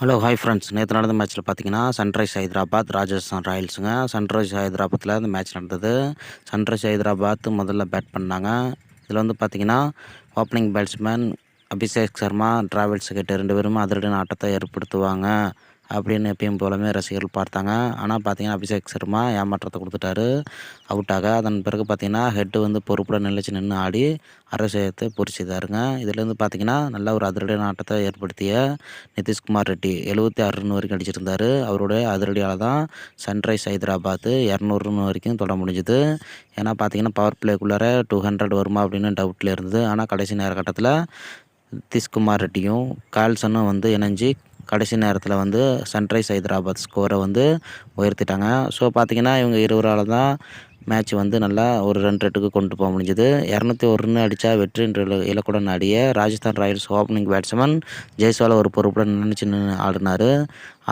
Hello hi friends நேற்று நடந்த மேட்ச்சில் பார்த்தீங்கன்னா சன்ரைஸ் ஹைதராபாத் ராஜஸ்தான் ராயல்ஸுங்க. சன்ரைஸ் ஹைதராபாத்தில் அந்த மேட்ச் நடந்தது. சன்ரைஸ் ஹைதராபாத் முதல்ல பேட் பண்ணாங்க. இதில் வந்து பார்த்தீங்கன்னா opening batsman Abhishek Sharma Travis கிட்ட ரெண்டு பேரும் அதிரடியான ஆட்டத்தை ஏற்படுத்துவாங்க. அப்படின்னு எப்பயும் போலவே ரசிகர்கள் பார்த்தாங்க. ஆனால் பார்த்தீங்கன்னா அபிஷேக் சர்மா ஏமாற்றத்தை கொடுத்துட்டாரு. அவுட்டாக அதன் பிறகு பார்த்தீங்கன்னா ஹெட்டு வந்து பொறுப்புடன் நிலைச்சு நின்று ஆடி அரசியத்தை பொறிச்சிதாருங்க இதுலேருந்து பார்த்தீங்கன்னா நல்ல ஒரு அதிரடியான ஆட்டத்தை ஏற்படுத்திய நிதிஷ்குமார் ரெட்டி எழுபத்தி ஆறு ரன் வரைக்கும் அடிச்சிருந்தார். அவருடைய அதிரடியால் தான் சன்ரைஸ் ஹைதராபாத் இரநூறு ரன் வரைக்கும் தொட முடிஞ்சுது. ஏன்னா பார்த்தீங்கன்னா பவர் பிளேக்குள்ளார டூ ஹண்ட்ரட் வருமா அப்படின்னு டவுட்டில் இருந்தது. ஆனால் கடைசி நேர கட்டத்தில் நிதிஷ்குமார் ரெட்டியும் கால்சனும் வந்து இணைஞ்சி கடைசி நேரத்தில் வந்து சன்ரைஸ் ஹைதராபாத் ஸ்கோரை வந்து உயர்த்திட்டாங்க. ஸோ பார்த்திங்கன்னா இவங்க இருவரால் தான் மேட்ச் வந்து நல்லா ஒரு ரெண்டு ரெட்டுக்கு கொண்டு போக முடிஞ்சது. இரநூத்தி ஒன்று அடித்தா வெற்றி என்று இலக்குடன் ஆடிய Rajasthan Royals opening batsman Jaiswal ஒரு பொறுப்புடன் நினச்சி ஆடினார்.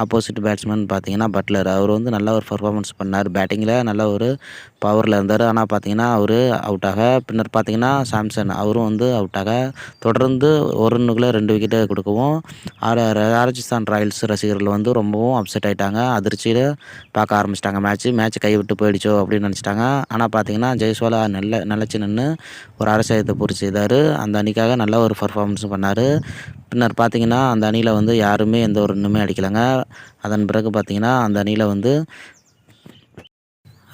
ஆப்போசிட் பேட்ஸ்மேன் பார்த்தீங்கன்னா பட்லர் அவர் வந்து நல்ல ஒரு பர்ஃபார்மன்ஸ் பண்ணார். பேட்டிங்கில் நல்ல ஒரு பவரில் இருந்தார். ஆனால் பார்த்தீங்கன்னா அவர் அவுட்டாக பின்னர் பார்த்தீங்கன்னா சாம்சன் அவரும் வந்து அவுட்டாக தொடர்ந்து ஒரு ரன்னுக்குள்ளே ரெண்டு விக்கெட்டை கொடுக்கவும் ராஜஸ்தான் ராயல்ஸ் ரசிகர்கள் வந்து ரொம்பவும் அப்செட் ஆகிட்டாங்க அதிர்ச்சியில் பார்க்க ஆரம்பிச்சிட்டாங்க. மேட்ச்சு மேட்ச் கைவிட்டு போயிடுச்சோ அப்படின்னு நினச்சிட்டாங்க. ஆனால் பார்த்தீங்கன்னா ஜெய்ஸ்வாலா நல்ல நிலச்சி நின்று ஒரு அரசியத்தை பூர்த்தி செய்தார். அந்த அணிக்காக நல்ல ஒரு பர்ஃபார்மன்ஸும் பண்ணார். பின்னர் பார்த்தீங்கன்னா அந்த அணியில் வந்து யாருமே எந்த ஒரு ரன்னுமே அடிக்கலைங்க. அதன் பிறகு பார்த்தீங்கன்னா அந்த அணியில் வந்து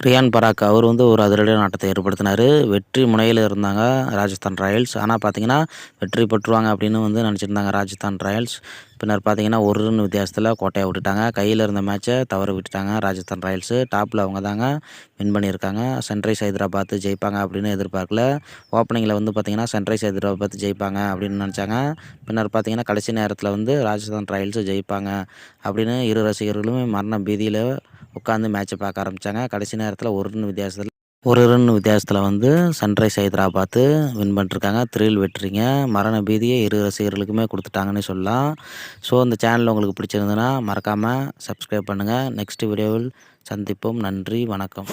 ரியான் பராக் அவர் வந்து ஒரு அதிரடி நாட்டத்தை ஏற்படுத்தினார். வெற்றி முனையில் இருந்தாங்க ராஜஸ்தான் ராயல்ஸ். ஆனால் பார்த்தீங்கன்னா வெற்றி பெற்றுவாங்க அப்படின்னு வந்து நினச்சிருந்தாங்க ராஜஸ்தான் ராயல்ஸ். பின்னர் பார்த்தீங்கன்னா ஒரு ரன் வித்தியாசத்தில் கோட்டையை விட்டுட்டாங்க. கையில் இருந்த மேட்ச்சை தவற விட்டுட்டாங்க ராஜஸ்தான் ராயல்ஸு. டாப்பில் அவங்க தாங்க வின் பண்ணியிருக்காங்க. சன்ரைஸ் ஹைதராபாத் ஜெயிப்பாங்க அப்படின்னு எதிர்பார்க்கல. ஓப்பனிங்கில் வந்து பார்த்திங்கன்னா சன்ரைஸ் ஹைதராபாத் ஜெயிப்பாங்க அப்படின்னு நினச்சாங்க. பின்னர் பார்த்தீங்கன்னா கடைசி நேரத்தில் வந்து ராஜஸ்தான் ராயல்ஸு ஜெயிப்பாங்க அப்படின்னு இரு ரசிகர்களுமே மரண பீதியில் உட்காந்து மேட்ச்சை பார்க்க ஆரம்பித்தாங்க கடைசி நேரத்தில் ஒரு ரன் வித்தியாசத்தில் ஒரு ரன் வித்தியாசத்தில் வந்து சன்ரைஸ் ஹைதராபாத்து வின் பண்ணிருக்காங்க. த்ரில் வெட்டுறீங்க மரண பீதியை இரு ரசிகர்களுக்குமே கொடுத்துட்டாங்கன்னு சொல்லலாம். ஸோ இந்த சேனல் உங்களுக்கு பிடிச்சிருந்ததுன்னா மறக்காமல் சப்ஸ்கிரைப் பண்ணுங்கள் நெக்ஸ்ட் வீடியோவில் சந்திப்போம். நன்றி. வணக்கம்.